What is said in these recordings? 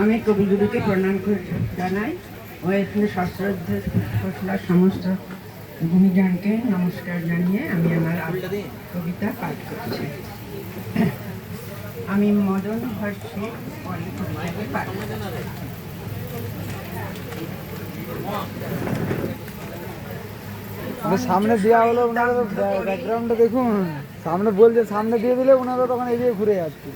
আমি কবিগুরুকে প্রণাম জানাই ও এখানে সশ্রদ্ধ সমস্ত গুণীজনকে নমস্কার জানিয়ে আমি আমার কবিতা পাঠ করছি। আমি মদন মানে সামনে দেওয়া হলো ওনারা ব্যাকগ্রাউন্ডটা দেখুন। সামনে বলছে, সামনে দিয়ে দিলে ওনারা তখন এগিয়ে ঘুরে যাচ্ছে।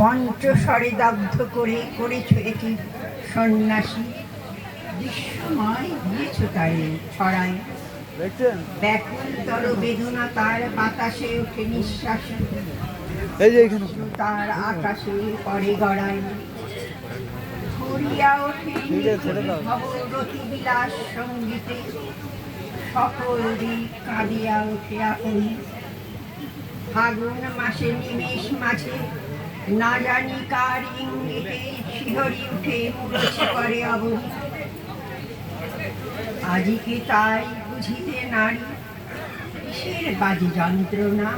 পঞ্চস্বরে দগ্ধ করে করেছ এটি সন্ন্যাসী। বিশ্বময় দিয়েছ তাই ছড়ায়। ব্যাকুলতর বেদনা তার বাতাসে ওঠে নিঃশ্বাস। এই যে তার আকাশে পরে গড়ায়। ভরিয়া ওঠে বিলাস সঙ্গীতে। সকল দিক কাঁদিয়া ওঠে আপনি। ফাগুন মাসে নিমেষ মাঝে না জানি কার ইঙ্গিতে শিহরি উঠে মুরছে করে অবধি আজিকে তাই বুঝিতে নারী? কিসের বাজে যন্ত্রণা?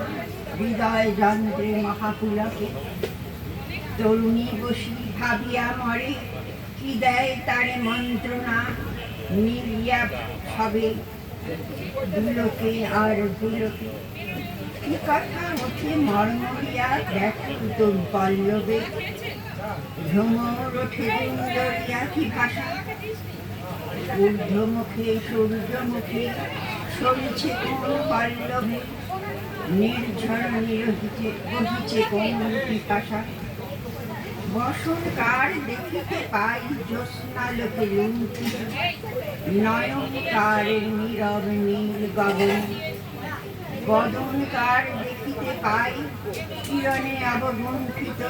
হৃদয় যন্ত্রে মহাপুলকে তরুণী বসি ভাবিয়া মরে, কি দেয় তারে মন্ত্রণা? মিলিয়া সবে দুলোকে আর দুলোকে। কি কথা? ওঠে মর্মরিয়া তোর পল্লবে। ভ্রমর ওঠে দুন্দরিয়া কি ভাষা? ঊর্ধ্বমুখে, সূর্যমুখে সরিছে কোন পল্লবে? নির্ঝর নিরহিতে বহিছে কোন পিপাসা? বসনকার দেখিতে পাই জ্যোৎস্নালোকে লুণ্ঠিত নয়নকারের নীরব নীল গগন। বদনকার দেখিতে পাই, কিরণে অবগুণ্ঠিত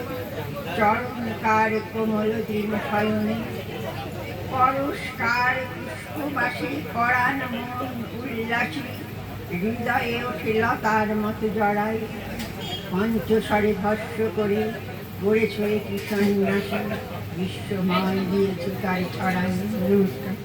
চরণকার কোমল দিন শয়নে পরস্কার পুষ্পবাসে পরাণ মন উল্লাসে, হৃদয়ে ওঠে লতার মতো জড়াই। পঞ্চস্বরে ধর্ষ করে গড়েছ কি সন্ন্যাসী বিশ্বময় দিয়েছে তার ছড়াই। নমস্কার।